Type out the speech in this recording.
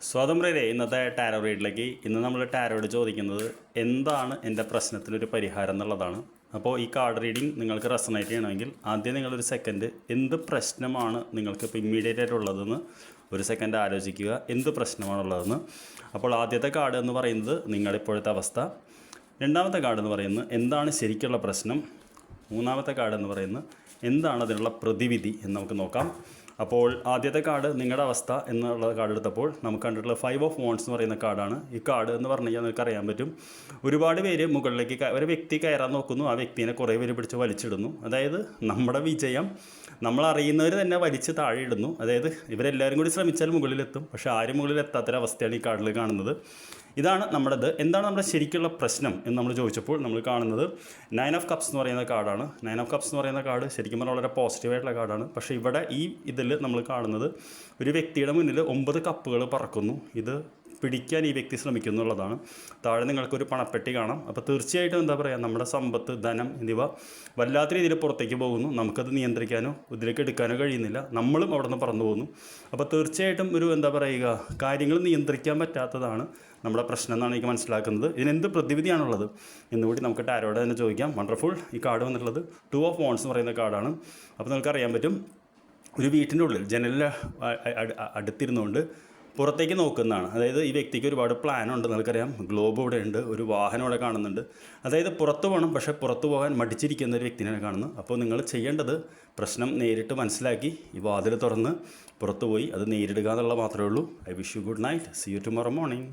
സ്വാതന്ത്ര്യ ഇന്നത്തെ ടാരോ റീഡിലേക്ക് ഇന്ന് നമ്മൾ ടാരോട് ചോദിക്കുന്നത് എന്താണ് എന്റെ പ്രശ്നത്തിനൊരു പരിഹാരം എന്നുള്ളതാണ്. അപ്പോൾ ഈ കാർഡ് റീഡിംഗ് നിങ്ങൾക്ക് റെസണേറ്റ് ചെയ്യണമെങ്കിൽ ആദ്യം നിങ്ങളൊരു സെക്കൻഡ് എന്ത് പ്രശ്നമാണ് നിങ്ങൾക്ക് ഇപ്പോൾ ഇമ്മീഡിയറ്റ് ആയിട്ടുള്ളതെന്ന് ഒരു സെക്കൻഡ് ആലോചിക്കുക. എന്ത് പ്രശ്നമാണുള്ളതെന്ന്. അപ്പോൾ ആദ്യത്തെ കാർഡ് എന്ന് പറയുന്നത് നിങ്ങളിപ്പോഴത്തെ അവസ്ഥ. രണ്ടാമത്തെ കാർഡ് എന്ന് പറയുന്നത് എന്താണ് ശരിക്കുള്ള പ്രശ്നം. മൂന്നാമത്തെ കാർഡ് എന്ന് പറയുന്നത് എന്താണ് അതിനുള്ള പ്രതിവിധി എന്ന് നമുക്ക് നോക്കാം. അപ്പോൾ ആദ്യത്തെ കാർഡ് നിങ്ങളുടെ അവസ്ഥ എന്നുള്ള കാർഡ് എടുത്തപ്പോൾ നമുക്ക് കണ്ടിട്ടുള്ള ഫൈവ് ഓഫ് വോൺസ് എന്ന് പറയുന്ന കാർഡാണ് ഈ കാർഡ് എന്ന് പറഞ്ഞു കഴിഞ്ഞാൽ നിങ്ങൾക്ക് അറിയാൻ പറ്റും. ഒരുപാട് പേര് മുകളിലേക്ക് ഒരു വ്യക്തി കയറാൻ നോക്കുന്നു. ആ വ്യക്തിനെ കുറേ പേര് പിടിച്ച് വലിച്ചിടുന്നു. അതായത് നമ്മുടെ വിജയം നമ്മൾ അറിയുന്നവർ തന്നെ വലിച്ച് താഴെ ഇടുന്നു അതായത് ഇവരെല്ലാവരും കൂടി ശ്രമിച്ചാൽ മുകളിലെത്തും. പക്ഷേ ആരും മുകളിലെത്താത്തൊരവസ്ഥയാണ് ഈ കാർഡിൽ കാണുന്നത്. ഇതാണ് നമ്മുടേത്. എന്താണ് നമ്മുടെ ശരിക്കുള്ള പ്രശ്നം എന്ന് നമ്മൾ ചോദിച്ചപ്പോൾ നമ്മൾ കാണുന്നത് നയൻ ഓഫ് കപ്സ് എന്ന് പറയുന്ന കാർഡാണ് നയൻ ഓഫ് കപ്സ് എന്ന് പറയുന്ന കാർഡ് ശരിക്കും പറഞ്ഞാൽ വളരെ പോസിറ്റീവായിട്ടുള്ള കാർഡാണ് പക്ഷേ ഇവിടെ ഈ ഇതിൽ നമ്മൾ കാണുന്നത് ഒരു വ്യക്തിയുടെ മുന്നിൽ ഒമ്പത് കപ്പുകൾ പറക്കുന്നു. ഇത് പിടിക്കാൻ ഈ വ്യക്തി ശ്രമിക്കുന്നു എന്നുള്ളതാണ്. താഴെ നിങ്ങൾക്കൊരു പണപ്പെട്ടി കാണാം. അപ്പോൾ തീർച്ചയായിട്ടും എന്താ പറയുക നമ്മുടെ സമ്പത്ത് ധനം എന്നിവ വല്ലാത്ത രീതിയിൽ പുറത്തേക്ക് പോകുന്നു. നമുക്കത് നിയന്ത്രിക്കാനോ ഇതിലേക്ക് എടുക്കാനോ കഴിയുന്നില്ല. നമ്മളും അവിടെ നിന്ന് പറന്നു പോകുന്നു അപ്പോൾ തീർച്ചയായിട്ടും ഒരു എന്താ പറയുക കാര്യങ്ങൾ നിയന്ത്രിക്കാൻ പറ്റാത്തതാണ് നമ്മുടെ പ്രശ്നം എന്നാണ് എനിക്ക് മനസ്സിലാക്കുന്നത്. ഇതിനെന്ത് പ്രതിവിധിയാണുള്ളത്? എന്നുകൂടി നമുക്ക് ടാരോടെ തന്നെ ചോദിക്കാം. വണ്ടർഫുൾ ഈ കാർഡ് വന്നിട്ടുള്ളത് ടു ഓഫ് വോൺസ് എന്ന് പറയുന്ന കാർഡാണ്. അപ്പോൾ നിങ്ങൾക്ക് അറിയാൻ പറ്റും ഒരു വീട്ടിന്റെ ഉള്ളിൽ ജനലിൽ അടുത്തിരുന്നുകൊണ്ട് പുറത്തേക്ക് നോക്കുന്നതാണ്. അതായത് ഈ വ്യക്തിക്ക് ഒരുപാട് പ്ലാൻ ഉണ്ട്. നിങ്ങൾക്കറിയാം ഗ്ലോബ് ഇവിടെ ഉണ്ട്. ഒരു വാഹനം ഇവിടെ കാണുന്നുണ്ട്. അതായത് പുറത്ത് പോകണം പക്ഷേ പുറത്ത് പോകാൻ മടിച്ചിരിക്കുന്ന ഒരു വ്യക്തിനെയാണ് കാണുന്നത് അപ്പോൾ നിങ്ങൾ ചെയ്യേണ്ടത് പ്രശ്നം നേരിട്ട് മനസ്സിലാക്കി ഈ വാതിൽ തുറന്ന് പുറത്തുപോയി അത് നേരിടുക എന്നുള്ള മാത്രമേ ഉള്ളൂ. I wish you good night see you tomorrow morning